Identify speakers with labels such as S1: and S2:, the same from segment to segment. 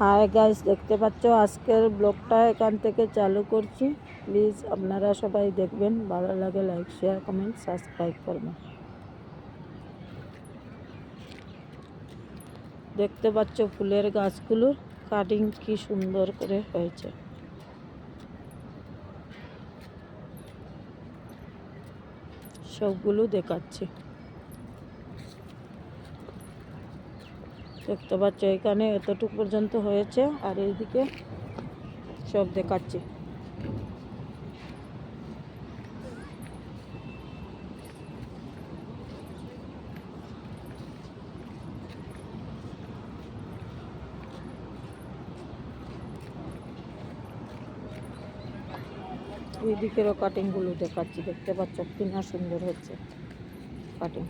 S1: Hi guys দেখতে পাচ্ছ? আজকের ব্লগটা এখান থেকে চালু করছি। প্লিজ আপনারা সবাই দেখবেন। ভালো লাগে লাইক শেয়ার কমেন্ট সাবস্ক্রাইব করবেন। দেখতে পাচ্ছ ফুলের গাছগুলোর কাটিং কি সুন্দর করে হয়েছে। সবগুলো দেখাচ্ছি। দেখতে পাচ্ছ, এখানে এতটুকু পর্যন্ত হয়েছে, আর এইদিকে সব দেখাচ্ছি। ওই দিকেরও কাটিংগুলো দেখাচ্ছি, দেখতে পাচ্ছ কিনা সুন্দর হচ্ছে কাটিং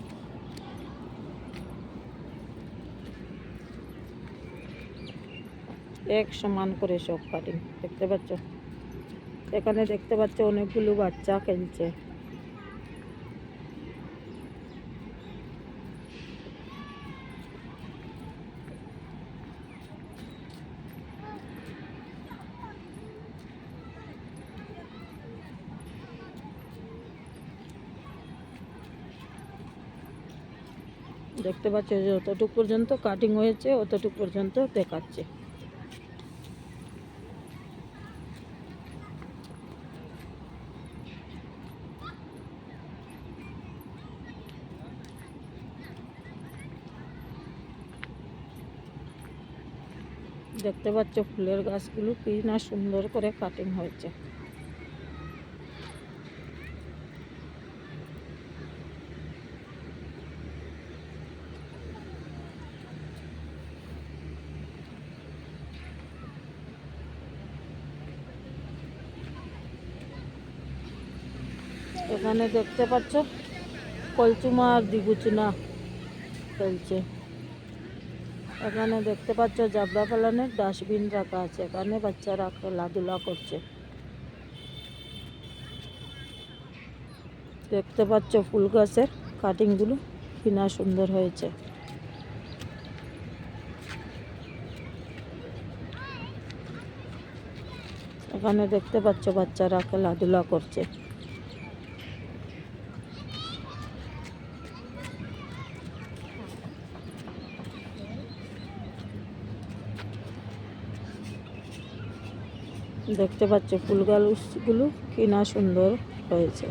S1: এক সমান করে সব কাটিং, দেখতে পাচ্ছ? এখানে দেখতে পাচ্ছ অনেকগুলো বাচ্চা খেলছে। দেখতে পাচ্ছ যতটুকু পর্যন্ত কাটিং হয়েছে, অতটুকু পর্যন্ত দেখাচ্ছে। দেখতে পাচ্ছ ফুলের গাছগুলো কি না সুন্দর করে কাটিং হয়েছে। এখানে দেখতে পাচ্ছ কলচুমা আর দিগুচুনা চলছে এখানে দেখতে পাচ্ছ জাবড়া পালানের ডাস্টবিন রাখা আছে। এখানে বাচ্চারা খেলাধুলা করছে। দেখতে পাচ্ছ ফুল গাছের কাটিংগুলো কিনা সুন্দর হয়েছে। এখানে দেখতে পাচ্ছ বাচ্চারা খেলাধুলা করছে। দেখতে পাচ্ছ ফুল গাছগুলো কি না সুন্দর হয়েছে।